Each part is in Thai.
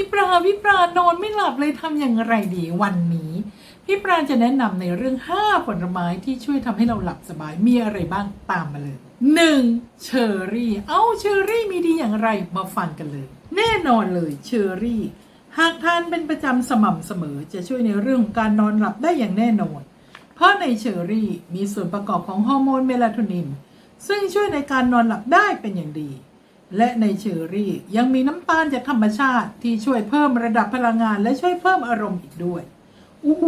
พี่ปลาพี่ปลานอนไม่หลับเลยทำอย่างไรดีวันนี้ พี่ปลาจะแนะนำในเรื่อง 5 ผลไม้ที่ช่วยทำให้เราหลับสบายมีอะไรบ้างตามมาเลย 1. เชอร์รี่ เอ้าเชอร์รี่มีดีอย่างไรมาฟังกันเลย แน่นอนเลยเชอร์รี่ หากทานเป็นประจำสม่ำเสมอ จะช่วยในเรื่องของการนอนหลับได้อย่างแน่นอน เพราะในเชอร์รี่มีส่วนประกอบของฮอร์โมนเมลาโทนินซึ่งช่วยในการนอนหลับได้เป็นอย่างดี และในเชอรี่ยังมีน้ำตาลจากธรรมชาติที่ช่วยเพิ่มระดับพลังงานและช่วยเพิ่มอารมณ์อีกด้วยโอ้โห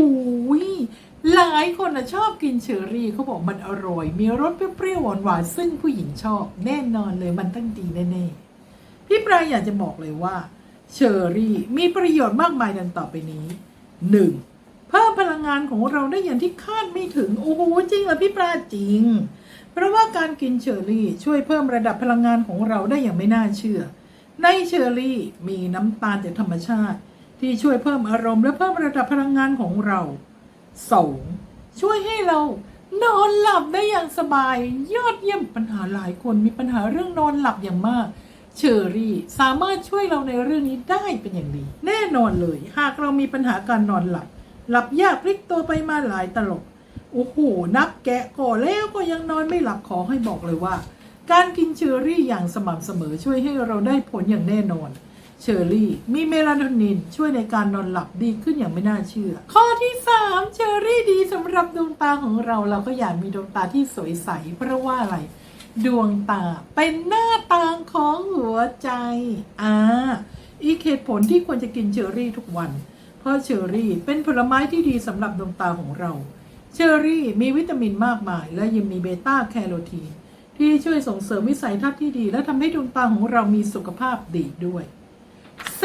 หลายคนนะชอบกินเชอรี่เขาบอกมันอร่อย มีรสเปรี้ยวหวานๆซึ่งผู้หญิงชอบแน่นอนเลยมันตั้งดีแน่ๆพี่ปรายอยากจะบอกเลยว่า เชอร์รี่มีประโยชน์มากมายดังต่อไปนี้ 1. เพิ่มพลังงานของเราได้อย่างที่คาดไม่ถึงโอ้โหจริงเหรอพี่ปลาจริง เพราะว่าการกินเชอร์รี่ช่วยเพิ่มระดับพลังงานของเราได้อย่างไม่น่าเชื่อ ในเชอร์รี่มีน้ำตาลจากธรรมชาติ ที่ช่วยเพิ่มอารมณ์และเพิ่มระดับพลังงานของเรา 2. ช่วยให้เรานอนหลับได้อย่างสบาย ยอดเยี่ยมปัญหาหลายคนมีปัญหาเรื่องนอนหลับอย่างมากเชอรี่สามารถช่วยเราในเรื่องนี้ได้เป็นอย่างดี แน่นอนเลย หากเรามีปัญหาการนอนหลับ หลับยากพลิกตัวไปมาหลายตลบโอ้โหนับแกะก่อแล้วก็ยังนอนไม่หลับขอให้บอกเลยว่า การกินเชอรี่อย่างสม่ำเสมอช่วยให้เราได้ผลอย่างแน่นอน เชอรี่มีเมลาโทนินช่วยในการนอนหลับดีขึ้นอย่างไม่น่าเชื่อ ข้อที่ 3 เชอรี่ดีสำหรับดวงตาของเราเราก็อยากมีดวงตาที่สวยใสเพราะว่าอะไร ดวงตาเป็นหน้าต่างของหัวใจอ่าอีกเหตุผลที่ควรจะกินเชอรี่ทุกวัน เพราะเชอรี่เป็นผลไม้ที่ดีสำหรับดวงตาของเรา เชอรี่มีวิตามินมากมาย และยังมีเบต้าแคโรทีนที่ช่วยส่งเสริมวิสัยทัศน์ที่ดี และทำให้ดวงตาของเรามีสุขภาพดีด้วย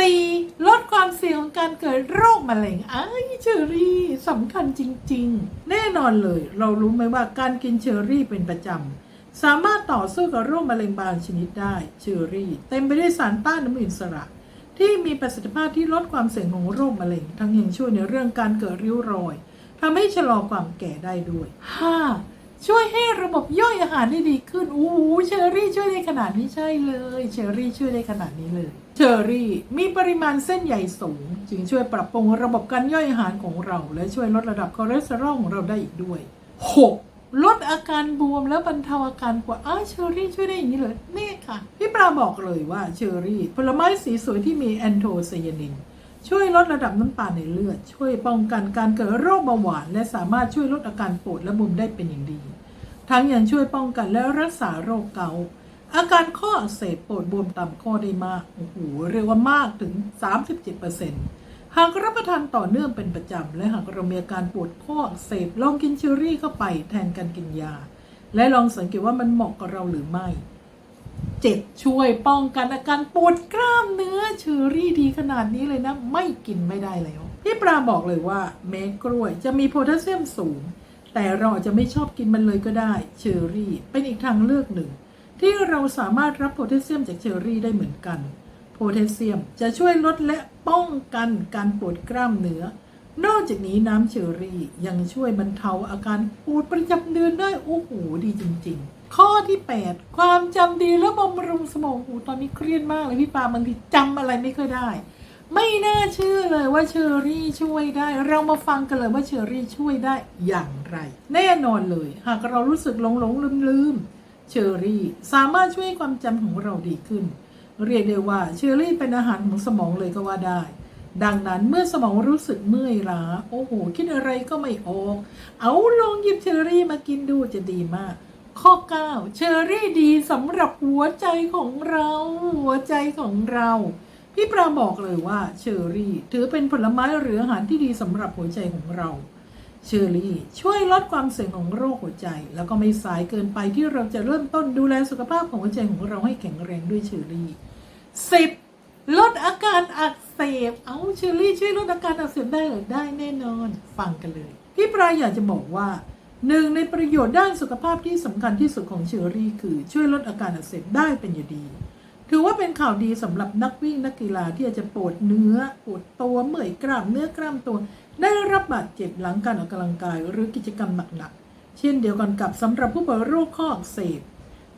4. ลดความเสี่ยงของการเกิดโรคมะเร็งอ้เชอรี่สำคัญจริง ๆ แน่นอนเลย เรารู้ไหมว่าการกินเชอรี่เป็นประจำ สามารถต่อสู้กับโรคมะเร็งบางชนิดได้ เชอรี่ เต็มไปด้วยสารต้านอนุมูลอิสระ ที่มีประสิทธิภาพที่ลดความเสี่ยงของโรคมะเร็ง ทั้งยังช่วยในเรื่องการเกิดริ้วรอยทำให้ชะลอความแก่ได้ด้วย 5. ช่วยให้ระบบย่อยอาหารได้ดีขึ้นอู้หูเชอรี่ช่วยได้ขนาดนี้ใช่เลยเชอรี่ช่วยได้ขนาดนี้เลยเชอรี่มีปริมาณเส้นใยสูง จึงช่วยปรับปรุงระบบการย่อยอาหารของเรา และช่วยลดระดับคอเลสเตอรอลของเราได้อีกด้วย 6. ลดอาการบวมและบรรเทาอาการปวดอ้าเชอรี่ช่วยได้อย่างนี้เลยนี่ค่ะ พี่ปลาบอกเลยว่าเชอรี่ ผลไม้สีสวยที่มีแอนโทไซยานิน ช่วยลดระดับน้ำตาลในเลือด ช่วยป้องกันการเกิดโรคเบาหวาน และสามารถช่วยลดอาการปวดและบวมได้เป็นอย่างดี ทั้งยังช่วยป้องกันและรักษาโรคเกาต์อาการข้ออักเสบปวดบวมตามข้อได้มากโอ้โหเรียกว่ามากถึง 37% หากรับประทานต่อเนื่องเป็นประจำ และหากเรามีอาการปวดข้ออักเสบลองกินเชอรี่เข้าไปแทนการกินยา และลองสังเกตว่ามันเหมาะกับเราหรือไม่เจ็ดช่วยป้องกันอาการปวดกล้ามเนื้อเชอรี่ดีขนาดนี้เลยนะ ไม่กินไม่ได้แล้ว พี่ปลาบอกเลยว่าเม็ดกล้วยจะมีโพแทสเซียมสูง แต่เราอาจจะไม่ชอบกินมันเลยก็ได้เชอรี่เป็นอีกทางเลือกหนึ่ง ที่เราสามารถรับโพแทสเซียมจากเชอรี่ได้เหมือนกัน โพแทสเซียม จะช่วยลดและป้องกันการปวดกล้ามเนื้อ นอกจากนี้น้ำเชอรี่ยังช่วยบรรเทาอาการปวดประจำเดือนได้โอ้โหดีจริง ๆ ข้อที่ 8 ความจำดีและบำรุงสมองโอ้ตอนนี้เครียดมากเลยพี่ปาบางทีจำอะไรไม่ค่อยได้ ไม่น่าเชื่อเลยว่าเชอรี่ช่วยได้ เรามาฟังกันเลยว่าเชอรี่ช่วยได้อย่างไร แน่นอนเลย หากเรารู้สึกหลงหลงลืมลืมเชอรี่สามารถช่วยให้ความจำของเราดีขึ้น เรียกได้ว่าเชอรี่เป็นอาหารของสมองเลยก็ว่าได้ ดังนั้นเมื่อสมองรู้สึกเมื่อยล้าโอ้โห คิดอะไรก็ไม่ออก เอาลองหยิบเชอรี่มากินดูจะดีมาก ข้อ 9 เชอรี่ดีสำหรับหัวใจของเรา หัวใจของเรา พี่ปราบอกเลยว่าเชอรี่ ถือเป็นผลไม้หรืออาหารที่ดีสำหรับหัวใจของเรา เชอรี่ ช่วยลดความเสี่ยงของโรคหัวใจ แล้วก็ไม่สายเกินไปที่เราจะเริ่มต้นดูแลสุขภาพของหัวใจของเราให้แข็งแรงด้วยเชอรี่ 10. ลดอาการอักเสบ เอาเชอรี่ช่วยลดอาการอักเสบได้หรือได้แน่นอน ฟังกันเลย พี่ปรายอยากจะบอกว่าหนึ่งในประโยชน์ด้านสุขภาพที่สำคัญที่สุดของเชอรี่ คือช่วยลดอาการอักเสบได้เป็นอย่างดี ถือว่าเป็นข่าวดีสำหรับนักวิ่งนักกีฬาที่อาจจะปวดเนื้อปวดตัวเมื่อยกล้ามเนื้อกล้ามตัว ได้รับบาดเจ็บหลังการออกกำลังกายหรือกิจกรรมหนักๆ เช่นเดียวกันกับสำหรับผู้ป่วยโรคข้ออักเสบ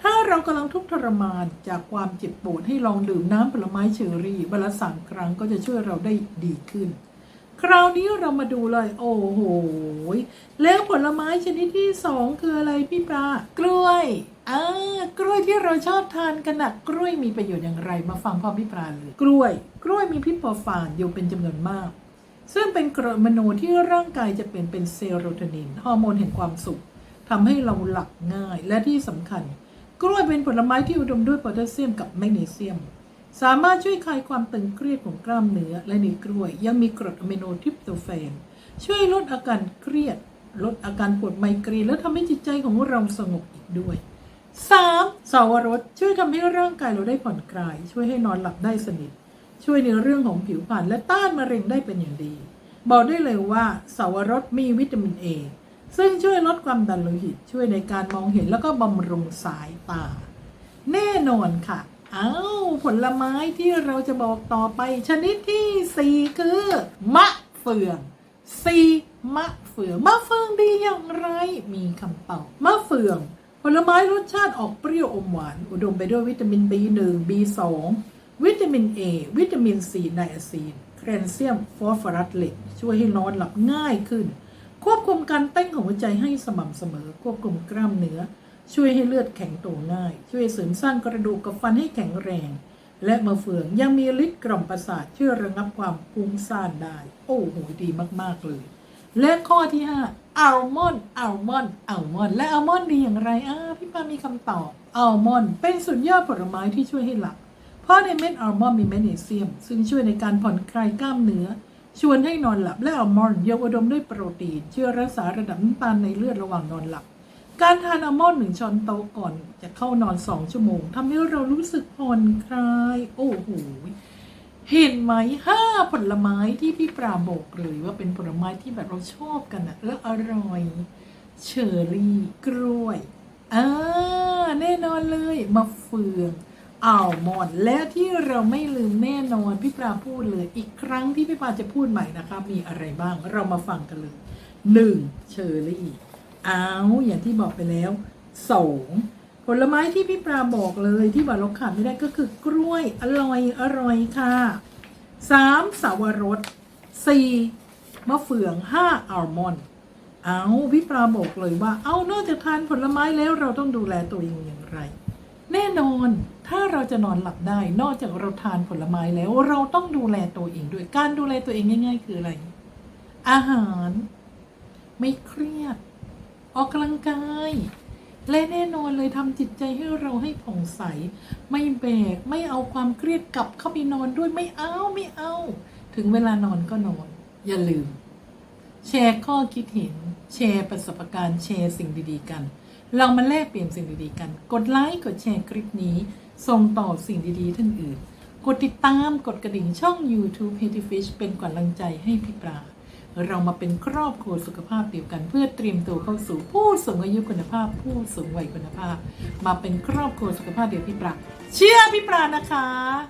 ถ้าเรากำลังทุกข์ทรมานจากความเจ็บปวดให้ลองดื่มน้ำผลไม้เชอร์รี่วันละสามครั้งก็จะช่วยเราได้ดีขึ้น คราวนี้เรามาดูเลย โอ้โห แล้วผลไม้ชนิดที่สองคืออะไรพี่ปลากล้วยอ่ากล้วยที่เราชอบทานกันนะกล้วยมีประโยชน์อย่างไร มาฟังพ่อพี่ปลาเลย กล้วย กล้วยมีพิษปอร์ฟานอยู่เป็นจำนวนมาก ซึ่งเป็นกรดอะมิโนที่ร่างกายจะเปลี่ยนเป็นเซโรโทนิน ฮอร์โมนแห่งความสุขทำให้เราหลับง่ายและที่สำคัญ กล้วยเป็นผลไม้ที่อุดมด้วยโพแทสเซียมกับแมกนีเซียม สามารถช่วยคลายความตึงเครียดของกล้ามเนื้อและในกล้วย ยังมีกรดอะมิโนทริปโตแฟน ช่วยลดอาการเครียด ลดอาการปวดไมเกรนและทำให้จิตใจของเราสงบอีกด้วย 3. สาวรสช่วยทำให้ร่างกายเราได้ผ่อนคลาย ช่วยให้นอนหลับได้สนิท ช่วยในเรื่องของผิวพรรณและต้านมะเร็งได้เป็นอย่างดี บอกได้เลยว่าสาวรสมีวิตามินเอซึ่งช่วยลดความดันโลหิต ช่วยในการมองเห็นแล้วก็บำรุงสายตา แน่นอนค่ะ เอาผลไม้ที่เราจะบอกต่อไป ชนิดที่ 4 คือ มะเฟือง 4. มะเฟือง มะเฟืองดีอย่างไร มีคำตอบมะเฟือง ผลไม้รสชาติออกเปรี้ยวอมหวาน อุดมไปด้วยวิตามิน B1 B2 วิตามิน A วิตามิน C ไนอาซีนแคลเซียมฟอสฟอรัสเหล็ก ช่วยให้นอนหลับง่ายขึ้น ควบคุมการเต้นของหัวใจให้สม่ำเสมอ ควบคุมกล้ามเนื้อ ช่วยให้เลือดแข็งตัวง่าย ช่วยเสริมสร้างกระดูกกับฟันให้แข็งแรง และมะเฟืองยังมีฤทธิ์กล่อมประสาทช่วยระงับความฟุ้งซ่านได้ โอ้โหดีมากๆเลย และข้อที่5อัลมอนด์อัลมอนด์อัลมอนด์และอัลมอนด์ดีอย่างไรอ่าพี่ปามีคำตอบอัลมอนด์เป็นสุดยอดผลไม้ที่ช่วยให้หลับ เพราะในเม็ดอัลมอนด์มีแมกนีเซียม ซึ่งช่วยในการผ่อนคลายกล้ามเนื้อ ชวนให้นอนหลับและอัลมอนด์ยังอุดมด้วยโปรตีนช่วยรักษาระดับน้ำตาลในเลือดระหว่างนอนหลับ การทานอัลมอนด์หนึ่งช้อนโต๊ะก่อนจะเข้านอนสองชั่วโมงทำให้เรารู้สึกผ่อนคลาย โอ้โหเห็นไหมห้าผลไม้ที่พี่ปราบอกเลยว่าเป็นผลไม้ที่แบบเราชอบกันอะแล้วอร่อยเชอร์รี่ กล้วยอ่าแน่นอนเลยมะเฟือง อัลมอนด์และที่เราไม่ลืมแน่นอนพี่ปราพูดเลย อีกครั้งที่พี่ปราจะพูดใหม่นะคะมีอะไรบ้างเรามาฟังกันเลยหนึ่งเชอร์รี่เอาวอย่างที่บอกไปแล้วสองผลไม้ที่พี่ปราบอกเลยที่บอกเราขาดไม่ได้ก็คือกล้วยอร่อยอร่อยค่ะสามสาวรสสี่มะเฟืองห้าอัลมอนด์เอาพี่ปราบอกเลยว่า เอานอกจากทานผลไม้แล้วเราต้องดูแลตัวเองอย่างไร แน่นอน เราจะนอนหลับได้ นอกจากเราทานผลไม้แล้วเราต้องดูแลตัวเองด้วยการดูแลตัวเองง่าย ๆ คืออะไร อาหาร ไม่เครียด ออกกำลังกายและแน่นอนเลยทำจิตใจให้เราให้ผ่องใส ไม่แบก ไม่เอาความเครียดกลับเข้าไปนอนด้วยไม่เอาไม่เอา ถึงเวลานอนก็นอน อย่าลืม แชร์ข้อคิดเห็น แชร์ประสบการณ์แชร์สิ่งดีๆกัน เรามาแลกเปลี่ยนสิ่งดีๆกัน กดไลค์กดแชร์คลิปนี้ ส่งต่อสิ่งดี ๆ ท่านอื่น กดติดตามกดกระดิ่งช่อง YouTube h e a d y Fish เป็นกำลังใจให้พี่ปลา เรามาเป็นครอบครัวสุขภาพเดียวกัน เพื่อเตรียมตัวเข้าสู่ผู้สูงอายุคุณภาพ ผู้สูงวัยคุณภาพ มาเป็นครอบครัวสุขภาพเดียวพี่ปลาเชื่อพี่ปลานะคะ